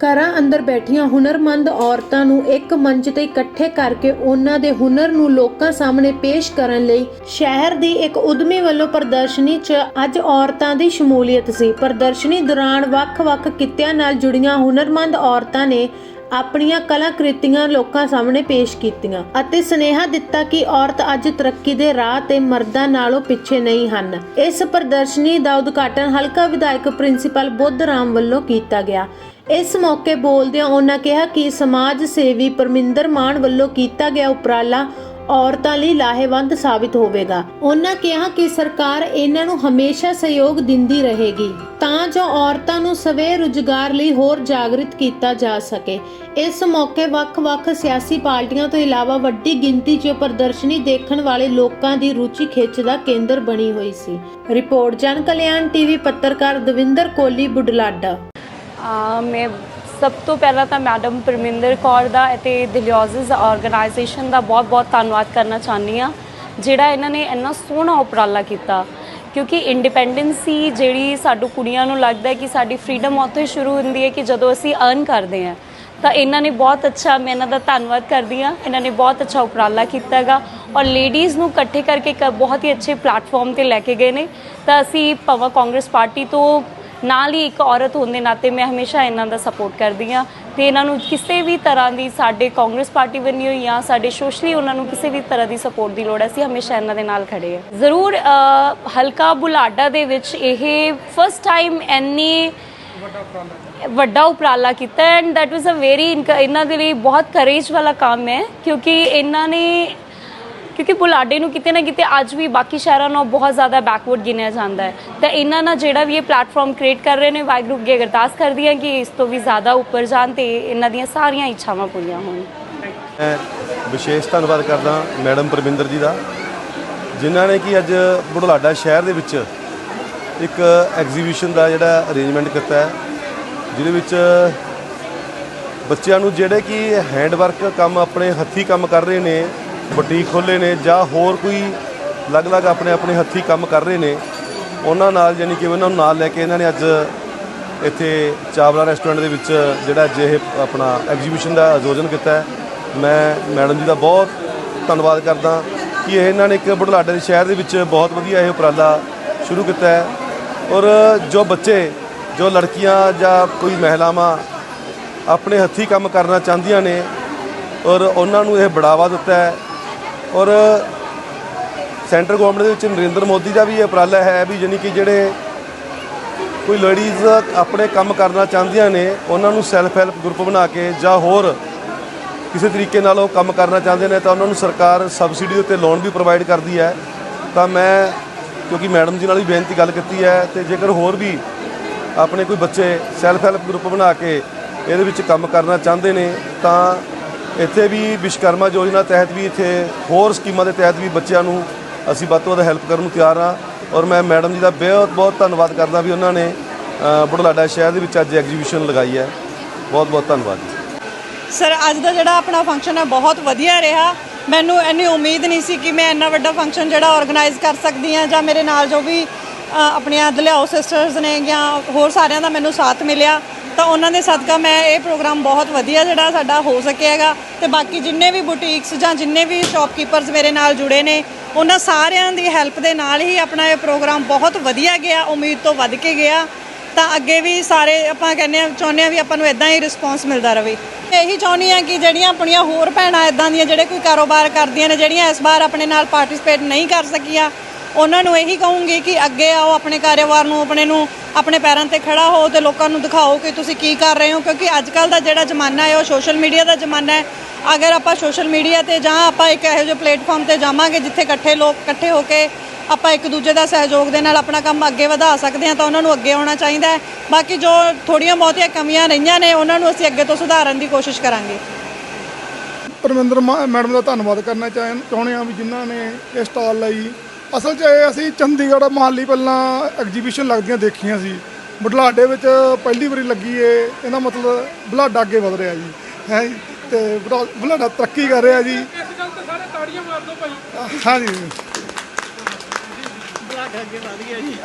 ਘਰਾਂ ਅੰਦਰ ਬੈਠੀਆਂ ਹੁਨਰਮੰਦ ਔਰਤਾਂ ਨੂੰ ਇੱਕ ਮੰਚ ਤੇ ਇਕੱਠੇ ਕਰਕੇ ਉਹਨਾਂ ਦੇ ਹੁਨਰ ਨੂੰ ਲੋਕਾਂ ਸਾਹਮਣੇ ਪੇਸ਼ ਕਰਨ ਲਈ ਸ਼ਹਿਰ ਦੀ ਇੱਕ ਉਦਮੀ ਵੱਲੋਂ ਪ੍ਰਦਰਸ਼ਨੀ 'ਚ ਅੱਜ ਔਰਤਾਂ ਦੀ ਸ਼ਮੂਲੀਅਤ ਸੀ। ਪ੍ਰਦਰਸ਼ਨੀ ਦੌਰਾਨ ਵੱਖ-ਵੱਖ ਕਿੱਤਿਆਂ ਨਾਲ ਜੁੜੀਆਂ ਹੁਨਰਮੰਦ ਔਰਤਾਂ ਨੇ ਆਪਣੀਆਂ ਕਲਾਕ੍ਰਿਤੀਆਂ ਲੋਕਾਂ ਸਾਹਮਣੇ ਪੇਸ਼ ਕੀਤੀਆਂ ਅਤੇ ਸਨੇਹਾ ਦਿੱਤਾ ਕਿ ਔਰਤ ਅੱਜ ਤਰੱਕੀ ਦੇ ਰਾਹ ਤੇ ਮਰਦਾਂ ਨਾਲੋਂ ਪਿੱਛੇ ਨਹੀਂ ਹਨ। ਇਸ ਪ੍ਰਦਰਸ਼ਨੀ ਦਾ ਉਦਘਾਟਨ ਹਲਕਾ ਵਿਧਾਇਕ ਪ੍ਰਿੰਸੀਪਲ ਬੁੱਧ ਰਾਮ ਵੱਲੋਂ ਕੀਤਾ ਗਿਆ। ਇਸ ਮੌਕੇ ਬੋਲਦਿਆਂ ਉਹਨਾਂ ਕਿਹਾ ਕਿ ਸਮਾਜ ਸੇਵੀ ਪਰਮਿੰਦਰ ਮਾਨ ਵੱਲੋਂ ਕੀਤਾ ਗਿਆ ਉਪਰਾਲਾ ਔਰਤਾਂ ਲਈ ਲਾਹੇਵੰਦ ਸਾਬਿਤ ਹੋਵੇਗਾ। ਉਹਨਾਂ ਕਿਹਾ ਕਿ ਸਰਕਾਰ ਇਹਨਾਂ ਨੂੰ ਹਮੇਸ਼ਾ ਸਹਿਯੋਗ ਦਿੰਦੀ ਰਹੇਗੀ, ਤਾਂ ਜੋ ਔਰਤਾਂ ਨੂੰ ਸਵੇ ਰੁਜ਼ਗਾਰ ਲਈ ਹੋਰ ਜਾਗਰਿਤ ਕੀਤਾ ਜਾ ਸਕੇ। ਇਸ ਮੌਕੇ ਵੱਖ-ਵੱਖ ਸਿਆਸੀ ਪਾਰਟੀਆਂ ਤੋਂ ਇਲਾਵਾ ਵੱਡੀ ਗਿਣਤੀ 'ਚ ਪ੍ਰਦਰਸ਼ਨੀ ਦੇਖਣ ਵਾਲੇ ਲੋਕਾਂ ਦੀ ਰੁਚੀ ਖਿੱਚ ਦਾ ਕੇਂਦਰ ਬਣੀ ਹੋਈ ਸੀ। ਰਿਪੋਰਟ ਜਨ ਕਲਿਆਣ ਟੀਵੀ ਪੱਤਰਕਾਰ ਦਵਿੰਦਰ ਕੋਲੀ, ਬੁਢਲਾਡਾ ਮੈਂ ਸਭ ਤੋਂ ਪਹਿਲਾਂ ਤਾਂ ਮੈਡਮ ਪਰਮਿੰਦਰ ਕੌਰ ਦਾ ਅਤੇ ਦਿਲਿਓਜ਼ਿਸ ਆਰਗੇਨਾਈਜੇਸ਼ਨ ਦਾ ਬਹੁਤ-ਬਹੁਤ ਧੰਨਵਾਦ ਕਰਨਾ ਚਾਹੁੰਦੀ ਆ ਜਿਹੜਾ ਇਹਨਾਂ ਨੇ ਇੰਨਾ ਸੋਹਣਾ ਉਪਰਾਲਾ ਕੀਤਾ। ਕਿਉਂਕਿ ਇੰਡੀਪੈਂਡੈਂਸੀ ਜਿਹੜੀ ਸਾਡੂ ਕੁੜੀਆਂ ਨੂੰ ਲੱਗਦਾ ਹੈ ਕਿ ਸਾਡੀ ਫਰੀडम ਉੱਥੇ ਸ਼ੁਰੂ ਹੁੰਦੀ ਹੈ ਕਿ ਜਦੋਂ ਅਸੀਂ ਅਰਨ ਕਰਦੇ ਹਾਂ। ਤਾਂ ਇਹਨਾਂ ਨੇ ਬਹੁਤ ਅੱਛਾ ਮੈਂ ਇਹਨਾਂ ਦਾ ਧੰਨਵਾਦ ਕਰਦੀ ਆ ਇਹਨਾਂ ਨੇ ਬਹੁਤ ਅੱਛਾ ਉਪਰਾਲਾ ਕੀਤਾ ਹੈਗਾ ਔਰ ਲੇਡੀਜ਼ ਨੂੰ ਇਕੱਠੇ ਕਰਕੇ ਇੱਕ ਬਹੁਤ ਹੀ ਅੱਛੇ ਪਲੇਟਫਾਰਮ ਤੇ ਲੈ ਕੇ ਗਏ ਨੇ। ਤਾਂ ਅਸੀਂ ਪਵਾ ਕਾਂਗਰਸ ਪਾਰਟੀ ਤੋਂ ਨਾਲ ਹੀ ਇੱਕ ਔਰਤ ਹੋਣ ਦੇ ਨਾਤੇ ਮੈਂ ਹਮੇਸ਼ਾ ਇਹਨਾਂ ਦਾ ਸਪੋਰਟ ਕਰਦੀ ਆ ਤੇ ਇਹਨਾਂ ਨੂੰ ਕਿਸੇ ਵੀ ਤਰ੍ਹਾਂ ਦੀ ਸਾਡੇ ਕਾਂਗਰਸ ਪਾਰਟੀ ਵੱਲੋਂ ਜਾਂ ਸਾਡੇ ਸੋਸ਼ਲੀ ਉਹਨਾਂ ਨੂੰ ਕਿਸੇ ਵੀ ਤਰ੍ਹਾਂ ਦੀ ਸਪੋਰਟ ਦੀ ਲੋੜ ਹੈ, ਅਸੀਂ ਹਮੇਸ਼ਾ ਇਹਨਾਂ ਦੇ ਨਾਲ ਖੜੇ ਆ ਜ਼ਰੂਰ ਹਲਕਾ ਬੁਲਾਡਾ ਦੇ ਵਿੱਚ ਇਹ ਫਸਟ ਟਾਈਮ ਐਨੀ ਵੱਡਾ ਉਪਰਾਲਾ ਕੀਤਾ and that was a very ਇਨਕ- ਇਹਨਾਂ ਦੇ ਲਈ ਬਹੁਤ ਕਰੇਜ ਵਾਲਾ ਕੰਮ ਹੈ, ਕਿਉਂਕਿ ਇਹਨਾਂ ਨੇ ਕਿਉਂਕਿ ਬੁਲਾਡੇ ਨੂੰ ਕਿਤੇ ਨਾ ਕਿਤੇ ਅੱਜ ਵੀ ਬਾਕੀ ਸ਼ਹਿਰਾਂ ਨਾਲੋਂ ਬਹੁਤ ਜ਼ਿਆਦਾ ਬੈਕਵਰਡ ਗਿਣਿਆ ਜਾਂਦਾ ਹੈ। ਤਾਂ ਇਹਨਾਂ ਨਾਲ ਜਿਹੜਾ ਵੀ ਇਹ ਪਲੇਟਫਾਰਮ ਕ੍ਰੀਏਟ ਕਰ ਰਹੇ ਨੇ, ਵਾਹਿਗੁਰੂ ਅੱਗੇ ਅਰਦਾਸ ਕਰਦੀ ਹਾਂ ਕਿ ਇਸ ਤੋਂ ਵੀ ਜ਼ਿਆਦਾ ਉੱਪਰ ਜਾਣ ਤੇ ਇਹਨਾਂ ਦੀਆਂ ਸਾਰੀਆਂ ਇੱਛਾਵਾਂ ਪੂਰੀਆਂ ਹੋਣ। ਮੈਂ ਵਿਸ਼ੇਸ਼ ਧੰਨਵਾਦ ਕਰਦਾ ਮੈਡਮ ਪਰਮਿੰਦਰ ਜੀ ਦਾ, ਜਿਨ੍ਹਾਂ ਨੇ ਕਿ ਅੱਜ ਬੁਢਲਾਡਾ ਸ਼ਹਿਰ ਦੇ ਵਿੱਚ ਇੱਕ ਐਗਜ਼ੀਬਿਸ਼ਨ ਦਾ ਜਿਹੜਾ ਅਰੇਂਜਮੈਂਟ ਕੀਤਾ ਹੈ, ਜਿਹਦੇ ਵਿੱਚ ਬੱਚਿਆਂ ਨੂੰ ਜਿਹੜੇ ਕਿ ਹੈਂਡ ਵਰਕ ਕੰਮ ਆਪਣੇ ਹੱਥੀ ਕੰਮ ਕਰ ਰਹੇ ਨੇ ਬੁਟੀਕ ਖੋਲ੍ਹੇ ਨੇ ਜਾਂ ਹੋਰ ਕੋਈ ਅਲੱਗ-ਅਲੱਗ ਆਪਣੇ ਆਪਣੇ ਹੱਥੀ ਕੰਮ ਕਰ ਰਹੇ ਨੇ, ਉਹਨਾਂ ਨਾਲ ਯਾਨੀ ਕਿ ਉਹਨਾਂ ਨੂੰ ਨਾਲ ਲੈ ਕੇ ਇਹਨਾਂ ਨੇ ਅੱਜ ਇੱਥੇ ਚਾਵਲਾ ਰੈਸਟੋਰੈਂਟ ਦੇ ਵਿੱਚ ਜਿਹੜਾ ਅੱਜ ਇਹ ਆਪਣਾ ਐਗਜ਼ੀਬਿਸ਼ਨ ਦਾ ਆਯੋਜਨ ਕੀਤਾ ਹੈ। ਮੈਂ ਮੈਡਮ ਜੀ ਦਾ ਬਹੁਤ ਧੰਨਵਾਦ ਕਰਦਾ ਕਿ ਇਹਨਾਂ ਨੇ ਇੱਕ ਬੁਢਲਾਡੇ ਦੇ ਸ਼ਹਿਰ ਦੇ ਵਿੱਚ ਬਹੁਤ ਵਧੀਆ ਇਹ ਉਪਰਾਲਾ ਸ਼ੁਰੂ ਕੀਤਾ ਹੈ। ਔਰ ਜੋ ਬੱਚੇ, ਜੋ ਲੜਕੀਆਂ ਜਾਂ ਕੋਈ ਮਹਿਲਾਵਾਂ ਆਪਣੇ ਹੱਥੀ ਕੰਮ ਕਰਨਾ ਚਾਹੁੰਦੀਆਂ ਨੇ ਔਰ ਉਹਨਾਂ ਨੂੰ ਇਹ ਬੜਾਵਾ ਦਿੱਤਾ ਹੈ ਔਰ ਸੈਂਟਰ ਗਵਰਨਮੈਂਟ ਦੇ ਵਿੱਚ ਨਰਿੰਦਰ ਮੋਦੀ ਦਾ ਵੀ ਇਹ ਉਪਰਾਲਾ ਹੈ ਵੀ ਯਾਨੀ ਕਿ ਜਿਹੜੇ ਕੋਈ ਲੇਡੀਜ਼ ਆਪਣੇ ਕੰਮ ਕਰਨਾ ਚਾਹੁੰਦੀਆਂ ਨੇ, ਉਹਨਾਂ ਨੂੰ ਸੈਲਫ ਹੈਲਪ ਗਰੁੱਪ ਬਣਾ ਕੇ ਜਾਂ ਹੋਰ ਕਿਸੇ ਤਰੀਕੇ ਨਾਲ ਉਹ ਕੰਮ ਕਰਨਾ ਚਾਹੁੰਦੇ ਨੇ ਤਾਂ ਉਹਨਾਂ ਨੂੰ ਸਰਕਾਰ ਸਬਸਿਡੀ ਦੇ ਉੱਤੇ ਲੋਨ ਵੀ ਪ੍ਰੋਵਾਈਡ ਕਰਦੀ ਹੈ। ਤਾਂ ਮੈਂ, ਕਿਉਂਕਿ ਮੈਡਮ ਜੀ ਨਾਲ ਵੀ ਬੇਨਤੀ ਗੱਲ ਕੀਤੀ ਹੈ ਤੇ ਜੇਕਰ ਹੋਰ ਵੀ ਆਪਣੇ ਕੋਈ ਬੱਚੇ ਸੈਲਫ ਹੈਲਪ ਗਰੁੱਪ ਬਣਾ ਕੇ ਇਹਦੇ ਵਿੱਚ ਕੰਮ ਕਰਨਾ ਚਾਹੁੰਦੇ ਨੇ, ਤਾਂ ਇੱਥੇ ਵੀ ਵਿਸ਼ਕਰਮਾ ਯੋਜਨਾ ਤਹਿਤ ਵੀ ਇੱਥੇ ਹੋਰ ਸਕੀਮਾਂ ਦੇ ਤਹਿਤ ਵੀ ਬੱਚਿਆਂ ਨੂੰ ਅਸੀਂ ਵੱਧ ਤੋਂ ਵੱਧ ਹੈਲਪ ਕਰਨ ਨੂੰ ਤਿਆਰ ਹਾਂ। ਔਰ ਮੈਂ ਮੈਡਮ ਜੀ ਦਾ ਬਹੁਤ ਬਹੁਤ ਧੰਨਵਾਦ ਕਰਦਾ ਵੀ ਉਹਨਾਂ ਨੇ ਅ, ਸ਼ਹਿਰ ਦੇ ਵਿੱਚ ਅੱਜ ਐਗਜ਼ੀਬਿਸ਼ਨ ਲਗਾਈ ਹੈ। ਬਹੁਤ ਬਹੁਤ ਧੰਨਵਾਦ ਜੀ। ਸਰ ਅੱਜ ਦਾ ਜਿਹੜਾ ਆਪਣਾ ਫੰਕਸ਼ਨ ਹੈ ਬਹੁਤ ਵਧੀਆ ਰਿਹਾ। ਮੈਨੂੰ ਇੰਨੀ ਉਮੀਦ ਨਹੀਂ ਸੀ ਕਿ ਮੈਂ ਇੰਨਾ ਵੱਡਾ ਫੰਕਸ਼ਨ ਜਿਹੜਾ ਆਰਗੇਨਾਈਜ਼ ਕਰ ਸਕਦੀ ਹਾਂ ਜਾਂ ਮੇਰੇ ਨਾਲ ਜੋ ਵੀ ਆਪਣੀਆਂ ਦਲਿਆਓ ਸਿਸਟਰਸ ਨੇ ਜਾਂ ਹੋਰ ਸਾਰਿਆਂ ਦਾ ਮੈਨੂੰ ਸਾਥ ਮਿਲਿਆ। ਤਾਂ ਉਹਨਾਂ ਦੇ ਸਦਕਾ ਮੈਂ ਇਹ ਪ੍ਰੋਗਰਾਮ ਬਹੁਤ ਵਧੀਆ ਜਿਹੜਾ ਸਾਡਾ ਹੋ ਸਕਿਆ ਹੈਗਾ ਤੇ ਬਾਕੀ ਜਿੰਨੇ ਵੀ ਬੁਟੀਕਸ ਜਾਂ ਜਿੰਨੇ ਵੀ ਸ਼ਾਪਕੀਪਰਸ ਮੇਰੇ ਨਾਲ ਜੁੜੇ ਨੇ, ਉਹਨਾਂ ਸਾਰਿਆਂ ਦੀ ਹੈਲਪ ਦੇ ਨਾਲ ਹੀ ਆਪਣਾ ਇਹ ਪ੍ਰੋਗਰਾਮ ਬਹੁਤ ਵਧੀਆ ਗਿਆ, ਉਮੀਦ ਤੋਂ ਵੱਧ ਕੇ ਗਿਆ। ਤਾਂ ਅੱਗੇ ਵੀ ਸਾਰੇ ਆਪਾਂ ਕਹਿੰਦੇ ਆ ਚਾਹੁੰਦੇ ਆ ਵੀ ਆਪਾਂ ਨੂੰ ਇਦਾਂ ਹੀ ਰਿਸਪੌਂਸ ਮਿਲਦਾ ਰਹੇ ਇਹੀ ਚਾਹੁੰਦੀ ਆ ਕਿ ਜਿਹੜੀਆਂ ਆਪਣੀਆਂ ਹੋਰ ਭੈਣਾਂ ਇਦਾਂ ਦੀਆਂ ਜਿਹੜੇ ਕੋਈ ਕਾਰੋਬਾਰ ਕਰਦੀਆਂ ਨੇ, ਜਿਹੜੀਆਂ ਇਸ ਵਾਰ ਆਪਣੇ ਨਾਲ ਪਾਰਟਿਸਿਪੇਟ ਨਹੀਂ ਕਰ ਸਕੀਆਂ ਉਹਨਾਂ ਨੂੰ ਇਹੀ ਕਹੂੰਗੀ ਕਿ ਅੱਗੇ ਆਓ ਆਪਣੇ ਕਾਰੋਬਾਰ ਨੂੰ, ਆਪਣੇ ਨੂੰ, ਆਪਣੇ ਪੈਰਾਂ ਤੇ ਖੜਾ ਹੋ ਤੇ ਲੋਕਾਂ ਨੂੰ ਦਿਖਾਓ ਕਿ ਤੁਸੀਂ ਕੀ ਕਰ ਰਹੇ ਹੋ, ਕਿਉਂਕਿ ਅੱਜ ਕੱਲ ਦਾ ਜਿਹੜਾ ਜ਼ਮਾਨਾ ਹੈ, ਉਹ ਸੋਸ਼ਲ ਮੀਡੀਆ ਦਾ ਜ਼ਮਾਨਾ ਹੈ। ਅਗਰ ਆਪਾਂ ਸੋਸ਼ਲ ਮੀਡੀਆ ਤੇ ਜਾਂ ਆਪਾਂ ਇੱਕ ਇਹੋ ਜਿਹੇ ਪਲੇਟਫਾਰਮ ਤੇ ਜਾਵਾਂਗੇ ਜਿੱਥੇ ਇਕੱਠੇ ਲੋਕ ਇਕੱਠੇ ਹੋ ਕੇ ਆਪਾਂ ਇੱਕ ਦੂਜੇ ਦਾ ਸਹਿਯੋਗ ਦੇ ਨਾਲ ਆਪਣਾ ਕੰਮ ਅੱਗੇ ਵਧਾ ਸਕਦੇ ਹਾਂ, ਤਾਂ ਉਹਨਾਂ ਨੂੰ ਅੱਗੇ ਆਉਣਾ ਚਾਹੀਦਾ ਹੈ। ਬਾਕੀ ਜੋ ਥੋੜੀਆਂ ਬਹੁਤੀਆਂ ਕਮੀਆਂ ਰਹੀਆਂ ਨੇ, ਉਹਨਾਂ ਨੂੰ ਅਸੀਂ ਅੱਗੇ ਤੋਂ ਸੁਧਾਰਨ ਦੀ ਕੋਸ਼ਿਸ਼ ਕਰਾਂਗੇ। ਪਰਮਿੰਦਰ ਮੈਡਮ ਦਾ ਧੰਨਵਾਦ ਕਰਨਾ ਚਾਹ- ਚਾਹੁੰਦੇ ਹਾਂ ਵੀ ਜਿਨ੍ਹਾਂ ਨੇ ਇਹ ਸਟਾਲ ਲਈ ਅਸਲ 'ਚ ਇਹ ਅਸੀਂ ਚੰਡੀਗੜ੍ਹ ਮਹਾਲੀ ਪਹਿਲਾਂ ਐਗਜੀਬਿਸ਼ਨ ਲੱਗਦੀਆਂ ਦੇਖੀਆਂ ਸੀ। ਬੁਢਲਾਡੇ ਵਿੱਚ ਪਹਿਲੀ ਵਾਰੀ ਲੱਗੀ ਏ ਇਹਦਾ ਮਤਲਬ ਬੁਢਲਾਡਾ ਅੱਗੇ ਵਧ ਰਿਹਾ ਜੀ। ਹੈ ਤੇ ਬੁਢਾ- ਬੁਢਲਾਡਾ ਤਰੱਕੀ ਕਰ ਰਿਹਾ ਜੀ। ਹਾਂ ਜੀ।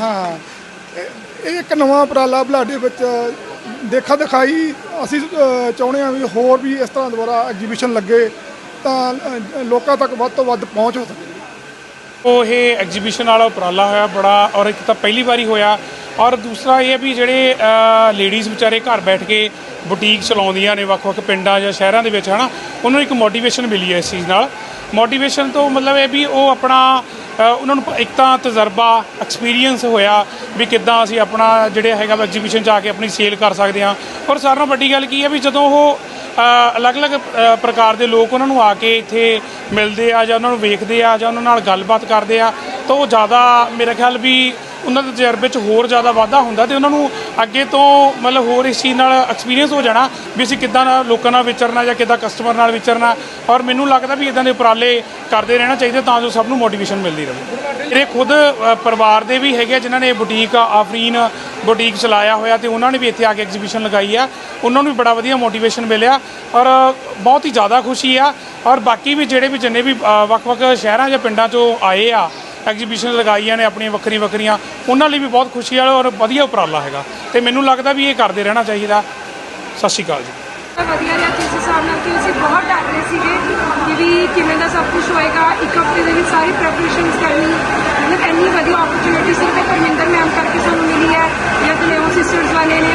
ਹਾਂ। ਇਹ- ਇਹ ਇੱਕ ਨਵਾਂ ਉਪਰਾਲਾ ਬੁਢਲਾਡੇ ਵਿੱਚ ਦੇਖਾ ਦਿਖਾਈ। ਅਸੀਂ ਅ, ਚਾਹੁੰਦੇ ਹਾਂ ਵੀ ਹੋਰ ਵੀ ਇਸ ਤਰ੍ਹਾਂ ਦੁਬਾਰਾ ਐਗਜੀਬਿਸ਼ਨ ਲੱਗੇ ਤਾਂ ਅ, ਲੋਕਾਂ ਤੱਕ ਵੱਧ ਤੋਂ ਵੱਧ ਪਹੁੰਚ ਹੋ ਸਕੇ। ਉਹ ਇਹ ਐਗਜ਼ੀਬਿਸ਼ਨ ਵਾਲਾ ਉਪਰਾਲਾ ਹੋਇਆ ਬੜਾ ਔਰ ਇੱਕ ਤਾਂ ਪਹਿਲੀ ਵਾਰੀ ਹੋਇਆ ਔਰ ਦੂਸਰਾ ਇਹ ਹੈ ਵੀ ਜਿਹੜੇ ਲੇਡੀਜ਼ ਵਿਚਾਰੇ ਘਰ ਬੈਠ ਕੇ ਬੁਟੀਕ ਚਲਾਉਂਦੀਆਂ ਨੇ, ਵੱਖ-ਵੱਖ ਪਿੰਡਾਂ ਜਾਂ ਸ਼ਹਿਰਾਂ ਦੇ ਵਿੱਚ, ਹਨਾ, ਉਹਨਾਂ ਨੂੰ ਇੱਕ ਮੋਟੀਵੇਸ਼ਨ ਮਿਲੀ ਹੈ ਇਸ ਚੀਜ਼ ਨਾਲ। ਮੋਟੀਵੇਸ਼ਨ ਤੋਂ ਮਤਲਬ ਇਹ ਵੀ ਉਹ ਆਪਣਾ ਉਹਨਾਂ ਨੂੰ ਇੱਕ ਤਾਂ ਤਜਰਬਾ ਐਕਸਪੀਰੀਅੰਸ ਹੋਇਆ ਵੀ ਕਿੱਦਾਂ ਅਸੀਂ ਆਪਣਾ ਜਿਹੜੇ ਹੈਗਾ ਐਗਜ਼ੀਬਿਸ਼ਨ 'ਚ ਆ ਕੇ ਆਪਣੀ ਸੇਲ ਕਰ ਸਕਦੇ ਹਾਂ। ਔਰ ਸਾਰਿਆਂ ਨਾਲੋਂ ਵੱਡੀ ਗੱਲ ਕੀ ਹੈ ਵੀ ਜਦੋਂ ਉਹ ਅਲੱਗ-ਅਲੱਗ ਪ੍ਰਕਾਰ ਦੇ ਲੋਕ ਉਹਨਾਂ ਨੂੰ ਆ ਕੇ ਇੱਥੇ ਮਿਲਦੇ ਆ ਜਾਂ ਉਹਨਾਂ ਨੂੰ ਵੇਖਦੇ ਆ ਜਾਂ ਉਹਨਾਂ ਨਾਲ ਗੱਲਬਾਤ ਕਰਦੇ ਆ, ਤਾਂ ਉਹ ਜ਼ਿਆਦਾ ਮੇਰੇ ਖਿਆਲ ਵੀ ਉਹਨਾਂ ਦੇ ਤਜਰਬੇ 'ਚ ਹੋਰ ਜ਼ਿਆਦਾ ਵਾਧਾ ਹੁੰਦਾ ਤੇ ਉਹਨਾਂ ਨੂੰ ਅੱਗੇ ਤੋਂ ਮਤਲਬ ਹੋਰ ਇਸ ਚੀਜ਼ ਨਾਲ ਐਕਸਪੀਰੀਅੰਸ ਹੋ ਜਾਣਾ ਵੀ ਅਸੀਂ ਕਿੱਦਾਂ ਨਾਲ ਲੋਕਾਂ ਨਾਲ ਵਿਚਰਨਾ ਜਾਂ ਕਿੱਦਾਂ ਕਸਟਮਰ ਨਾਲ ਵਿਚਰਨਾ ਔਰ ਮੈਨੂੰ ਲੱਗਦਾ ਵੀ ਇਦਾਂ ਦੇ ਉਪਰਾਲੇ ਕਰਦੇ ਰਹਿਣਾ ਚਾਹੀਦਾ ਤਾਂ ਜੋ ਸਭ ਨੂੰ ਮੋਟੀਵੇਸ਼ਨ ਮਿਲਦੀ ਰਹੇ। ਮੇਰੇ ਖੁਦ ਪਰਿਵਾਰ ਦੇ ਵੀ ਹੈਗੇ ਆ ਜਿਨ੍ਹਾਂ ਨੇ ਬੁਟੀਕ ਆਫਰੀਨ ਬੁਟੀਕ ਚਲਾਇਆ ਹੋਇਆ ਤੇ ਉਹਨਾਂ ਨੇ ਵੀ ਇੱਥੇ ਆ ਕੇ ਐਗਜ਼ੀਬਿਸ਼ਨ ਲਗਾਈ ਆ। ਉਹਨਾਂ ਨੂੰ ਵੀ ਬੜਾ ਵਧੀਆ ਮੋਟੀਵੇਸ਼ਨ ਮਿਲਿਆ ਔਰ ਬਹੁਤ ਹੀ ਜ਼ਿਆਦਾ ਖੁਸ਼ੀ ਆ ਔਰ ਬਾਕੀ ਵੀ ਜਿਹੜੇ ਵੀ ਜਿੰਨੇ ਵੀ ਵੱਖ-ਵੱਖ ਸ਼ਹਿਰਾਂ ਜਾਂ ਪਿੰਡਾਂ ਚੋਂ ਆਏ ਆ ਐਗਜ਼ੀਬਿਸ਼ਨ ਲਗਾਈਆਂ ਨੇ ਆਪਣੀਆਂ ਵੱਖਰੀਆਂ ਵੱਖਰੀਆਂ। ਉਹਨਾਂ ਲਈ ਵੀ ਬਹੁਤ ਖੁਸ਼ੀ ਵਾਲਾ ਔਰ ਵਧੀਆ ਉਪਰਾਲਾ ਹੈਗਾ। ਤੇ ਮੈਨੂੰ ਲੱਗਦਾ ਵੀ ਇਹ ਕਰਦੇ ਰਹਿਣਾ ਚਾਹੀਦਾ। ਸਤਿ ਸ਼੍ਰੀ ਅਕਾਲ ਜੀ। ਵਧੀਆ ਰਿਹਾ ਕਿਸ ਹਿਸਾਬ ਨਾਲ ਕਿ ਅਸੀਂ ਬਹੁਤ ਡਰ ਰਹੇ ਸੀਗੇ ਕਿ ਵੀ ਕਿਵੇਂ ਦਾ ਸਭ ਕੁਝ ਹੋਏਗਾ। ਇੱਕ ਹਫ਼ਤੇ ਦੇ ਵਿੱਚ ਸਾਰੀ ਪ੍ਰੈਪਰੇਸ਼ਨਸ ਕਰਨੀ। ਮਤਲਬ ਇੰਨੀ ਵਧੀਆ ਓਪਰਚੁਨਿਟੀ ਸਿਰਫ ਪਰਮਿੰਦਰ ਮੈਮ ਕਰਕੇ ਸਾਨੂੰ ਮਿਲੀ ਹੈ। ਜਾਂ ਤੇ ਉਹ ਸਿਸਟਰਸ ਵਾਲੇ ਨੇ